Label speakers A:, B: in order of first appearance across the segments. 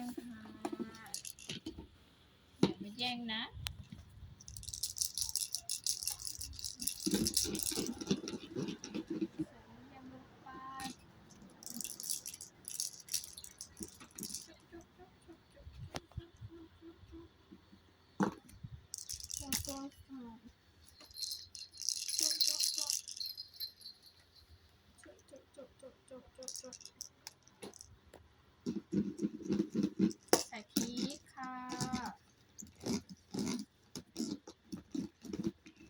A: งค่ะอย่ามาแย่งนะใส่น้ำยำลงไปแล้วก็ใส่ใส่พริกค่ะ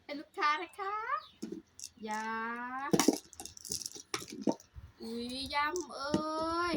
A: เป็ นลูกค้านะคะ ยา อุ้ยยำเอ้ย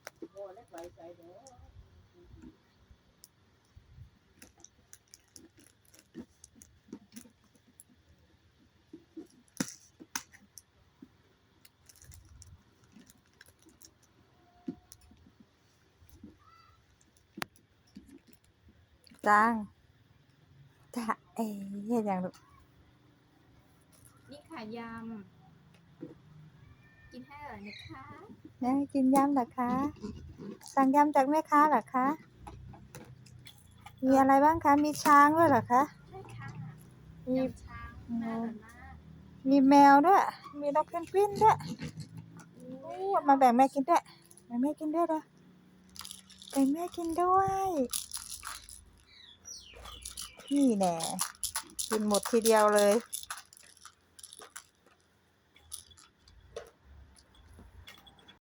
B: จ้างจ้าเอ๋เฮ็ดหยังลูก
A: นี่ค่ะยำ กินให้อร่อยนะคะ
B: แม่กินยำเหรอคะ สั่งยำจากแม่ค้าเหรอคะ มีอะไรบ้างคะ มีช้างด้วยเหรอคะ
A: ใช่ค่ะ
B: มี
A: ยำช้างน่าอร่อยมาก
B: มีแมวด้วย มีนกเพนกวินด้วยอู้เอามาแบ่งแม่กินด้วยแบ่งแม่กินด้วยเหรอแบ่งแม่กินด้วย นี่แน่กินหมดทีเดียวเลย